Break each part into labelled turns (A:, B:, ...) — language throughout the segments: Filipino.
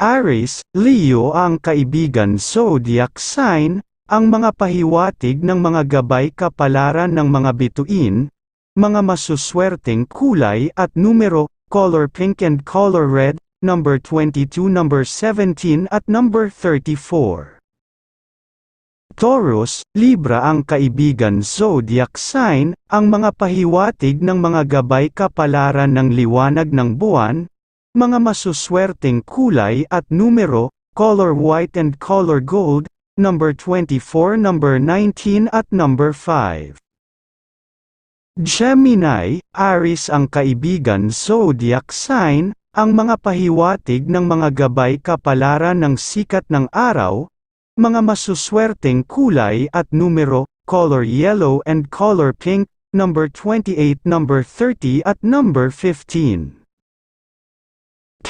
A: Aries, Leo ang kaibigan zodiac sign, ang mga pahiwatig ng mga gabay kapalaran ng mga bituin, mga masuswerteng kulay at numero, color pink and color red, number 22, number 17 at number 34. Taurus, Libra ang kaibigan zodiac sign, ang mga pahiwatig ng mga gabay kapalaran ng liwanag ng buwan, mga masuswerteng kulay at numero, color white and color gold, number 24, number 19 at number 5. Gemini, Aries ang kaibigan zodiac sign, ang mga pahiwatig ng mga gabay kapalaran ng sikat ng araw, mga masuswerteng kulay at numero, color yellow and color pink, number 28, number 30 at number 15.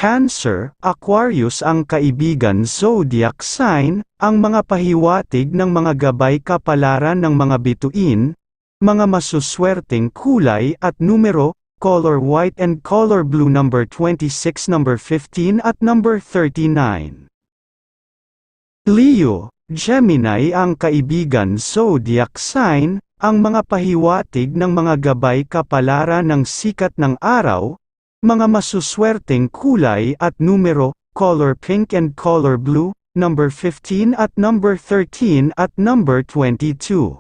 A: Cancer, Aquarius ang kaibigan zodiac sign, ang mga pahiwatig ng mga gabay kapalaran ng mga bituin, mga masuswerteng kulay at numero, color white and color blue number 26 number 15 at number 39. Leo, Gemini ang kaibigan zodiac sign, ang mga pahiwatig ng mga gabay kapalaran ng sikat ng araw, mga masuswerteng kulay at numero, color pink and color blue, number 15 at number 13 at number 22.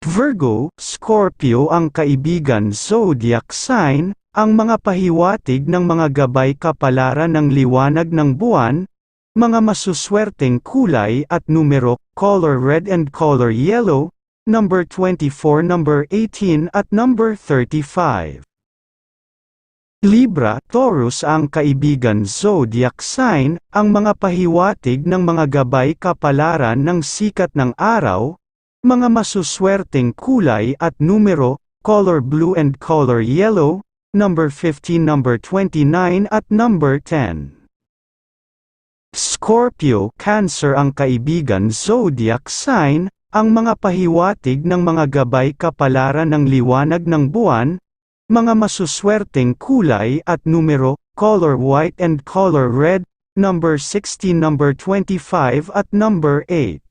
A: Virgo, Scorpio ang kaibigan zodiac sign, ang mga pahiwatig ng mga gabay kapalaran ng liwanag ng buwan, mga masuswerteng kulay at numero, color red and color yellow, number 24, number 18 at number 35. Libra, Taurus ang kaibigan zodiac sign, ang mga pahiwatig ng mga gabay kapalaran ng sikat ng araw, mga masuswerteng kulay at numero, color blue and color yellow, number 15, number 29 at number 10. Scorpio, Cancer ang kaibigan zodiac sign, ang mga pahiwatig ng mga gabay kapalaran ng liwanag ng buwan, mga masuswerteng kulay at numero, color white and color red, number 16, number 25 at number 8.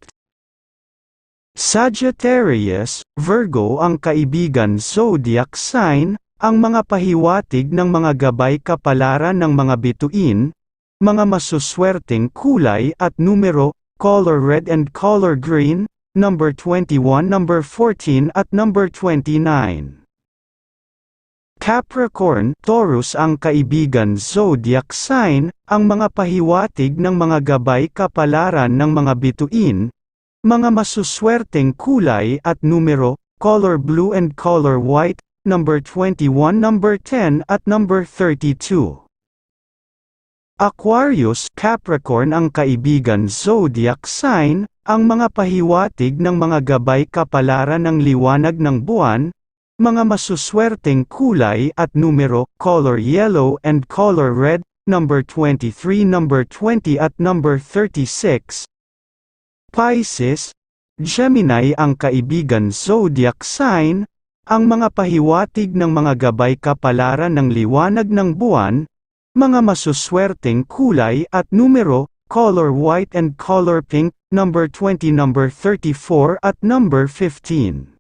A: Sagittarius, Virgo ang kaibigan zodiac sign, ang mga pahiwatig ng mga gabay kapalaran ng mga bituin, mga masuswerteng kulay at numero, color red and color green, number 21, number 14 at number 29. Capricorn, Taurus ang kaibigan zodiac sign, ang mga pahiwatig ng mga gabay kapalaran ng mga bituin, mga masuswerteng kulay at numero, color blue and color white, number 21, number 10 at number 32. Aquarius, Capricorn ang kaibigan zodiac sign, ang mga pahiwatig ng mga gabay kapalaran ng liwanag ng buwan, mga masuswerteng kulay at numero, color yellow and color red, number 23, number 20 at number 36. Pisces, Gemini ang kaibigan zodiac sign, ang mga pahiwatig ng mga gabay kapalaran ng liwanag ng buwan, mga masuswerteng kulay at numero, color white and color pink, number 20, number 34 at number 15.